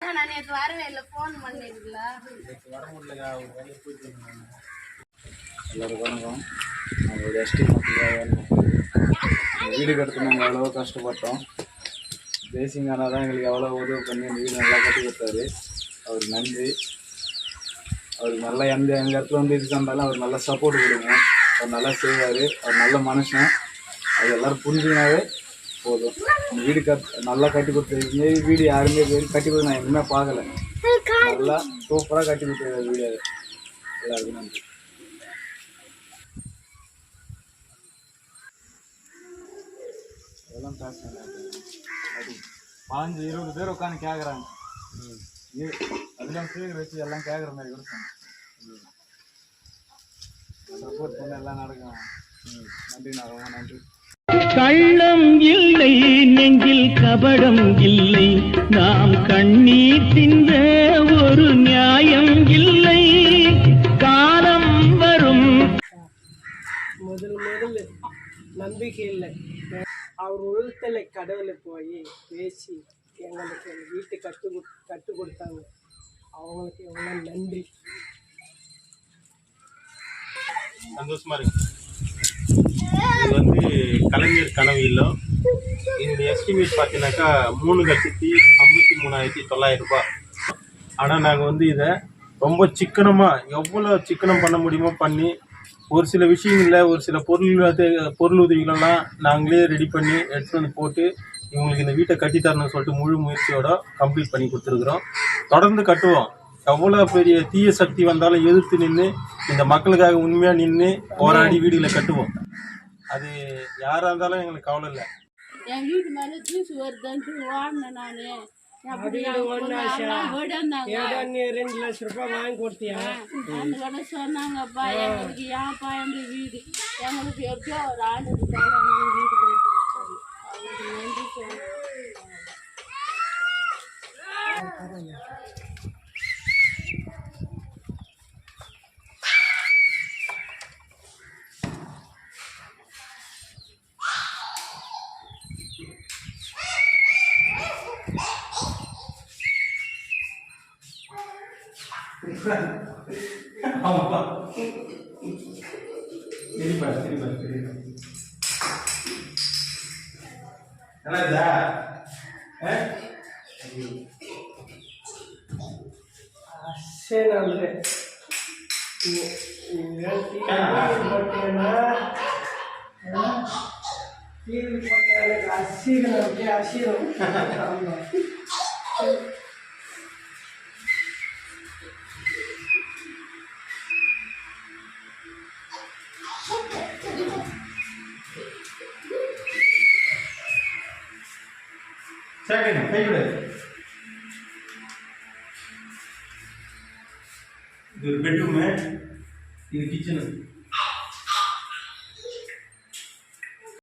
நான் நேற்று வரவே இல்லை. ஃபோன் நேற்று வர முடியலக்கா ஒரு வேலையை போயிட்டு இருந்தேன் வணக்கம். நாங்கள் எஸ்டி மக்களுக்காக வீடு கட்டணும் நாங்கள் எவ்வளோ கஷ்டப்பட்டோம். தேசிங் அண்ணா தான் எங்களுக்கு எவ்வளோ உதவி பண்ணி வீடு நல்லா கட்டி கொடுத்தாரு. அவர் நன்றி. அவர் நல்லா எந்த எங்கள் இடத்துல வந்து இது தந்தாலும் அவர் நல்லா சப்போர்ட் கொடுங்க. அவர் நல்லா செய்வார். அவர் நல்ல மனுஷன். அது எல்லோரும் புரிஞ்சுனாவே போதும். இந்த வீடு கட் நல்லா கட்டி கொடுத்துருக்கீங்க. வீடு யாருமே கட்டி கொடுத்து நான் எதுவுமே பார்க்கல. நல்லா சூப்பராக கட்டி கொடுத்துருக்காரு வீடு. அது எல்லாருக்கும் நன்றி. அதெல்லாம் பேசுகிறேன் அது பாஞ்சு இருபது பேர் உட்காந்து கேட்குறாங்க அதெல்லாம் ஸ்பீக்கர் வச்சு எல்லாம் கேட்குற மாதிரி சொன்னேன் சப்போர்ட் பண்ண எல்லாம் நடக்கும். நன்றி நான் ரொம்ப நன்றி. கள்ளம் இல்லை நெஞ்சில் கபடம் இல்லை. நாம் கண்ணீர் சிந்த ஒரு நியாயம் இல்லை. காலம் வரும். முதல் முதல் நம்பிக்கை இல்லை அவர் உழுத்தலை கடவுளை போய் பேசி எங்களுக்கு வீட்டை கட்டு கொடு- கட்டு கொடுத்தாங்க. அவங்களுக்கு எவ்வளோ நன்றி. சந்தோஷமா இருக்கு. இது வந்து கலைஞர் கனவு இல்லம் இந்த எஸ்டிமேட் பார்த்தீங்கன்னாக்கா மூணு லட்சத்தி ஐம்பத்தி மூணாயிரத்தி தொள்ளாயிரம் ரூபாய். ஆனால் நாங்கள் வந்து இதை ரொம்ப சிக்கனமாக எவ்வளோ சிக்கனம் பண்ண முடியுமோ பண்ணி ஒரு சில விஷயங்களில் ஒரு சில பொருள் பொருள் உதவிகளெல்லாம் நாங்களே ரெடி பண்ணி எடுத்துகிட்டு வந்து போட்டு இவங்களுக்கு இந்த வீட்டை கட்டித்தரணும்னு சொல்லிட்டு முழு முயற்சியோட கம்ப்ளீட் பண்ணி கொடுத்துருக்குறோம். தொடர்ந்து கட்டுவோம். எவ்வளோ பெரிய தீய சக்தி வந்தாலும் எதிர்த்து நின்று இந்த மக்களுக்காக உண்மையாக நின்று போராடி வீடுகளை கட்டுவோம். அது யாராக இருந்தாலும் எங்களுக்கு கவலை இல்லை. என் வீட்டு மேலே தூசு வருதுன்ட்டு ஓடினேன் நானு. ரெண்டு லட்ச ரூபாய் வாங்கி கொடுத்தியா? அந்த கூட சொன்னாங்கப்பா எங்களுக்கு ஏன்ப்பா எங்க வீடு? எங்களுக்கு எப்படியோ ஒரு வீடு கட்டி கொடுத்தாரு அவங்களுக்கு நன்றி சொல்லுங்க சரி நல்லது போட்டேன்னா டிவி போட்டா எனக்கு அசீரம் அப்படியே அசீரம் ஆமாம் செகண்ட் கைவிடு இது ஒரு பெட்ரூமு இது கிச்சனு